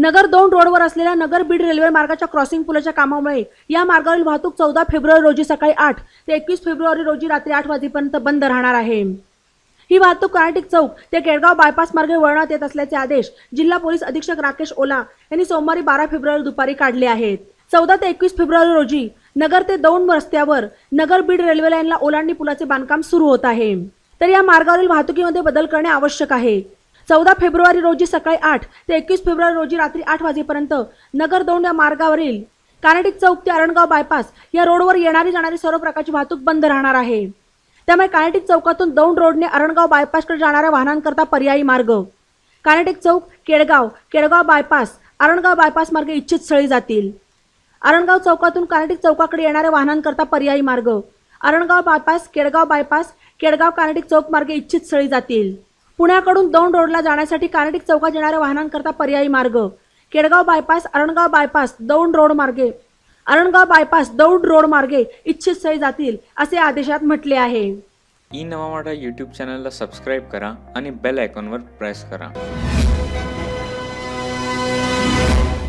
नगर दोन रोडवर असलेल्या नगर बीड रेल्वे मार्गाच्या क्रॉसिंग पुलाच्या कामामुळे या मार्गावरील वाहतूक चौदा फेब्रुवारी रोजी सकाळी आठ ते एकवीस फेब्रुवारी रोजी रात्री आठ वाजेपर्यंत बंद राहणार आहे. ही वाहतूक कर्नाटिक चौक ते केडगाव बायपास मार्गे वळणात येत असल्याचे आदेश जिल्हा पोलीस अधीक्षक राकेश ओला यांनी सोमवारी बारा फेब्रुवारी दुपारी काढले आहेत. चौदा ते एकवीस फेब्रुवारी रोजी नगर ते दौंड रस्त्यावर नगर बीड रेल्वे लाईनला ओलांडी पुलाचे बांधकाम सुरू होत आहे. तर या मार्गावरील वाहतुकीमध्ये बदल करणे आवश्यक आहे. चौदा फेब्रुवारी रोजी सकाळी आठ ते एकवीस फेब्रुवारी रोजी रात्री आठ वाजेपर्यंत नगर दौंड या मार्गावरील कानेटिक चौक ते अरणगाव बायपास या रोडवर येणारी जाणारी सर्व प्रकारची वाहतूक बंद राहणार आहे. त्यामुळे कानेटिक चौकातून दौंड रोडने अरणगाव बायपासकडे जाणाऱ्या वाहनांकरता पर्यायी मार्ग. कानेटिक चौक केडगाव केडगाव बायपास अरणगाव बायपास मार्गे इच्छित स्थळी जातील. अरणगाव चौकातून कानेटिक चौकाकडे येणाऱ्या वाहनांकरता पर्यायी मार्ग. Arangaon bypass Kedgaon bypass Kedgaon Kinetic चौक मार्गे इच्छित स्थळी जातील. पुण्याकडून दौंड रोडला जाण्यासाठी कानडिक चौकात येणाऱ्या वाहनांकरता पर्यायी मार्ग. Kedgaon bypass Arangaon bypass Daund road मार्गे. अरणगाव बायपास दौंड रोड मार्गे इच्छित सही जातील असे आदेशात म्हटले आहे. ई नवा यूट्यूब चॅनलला सबस्क्राईब करा आणि बेल आयकॉनवर प्रेस करा.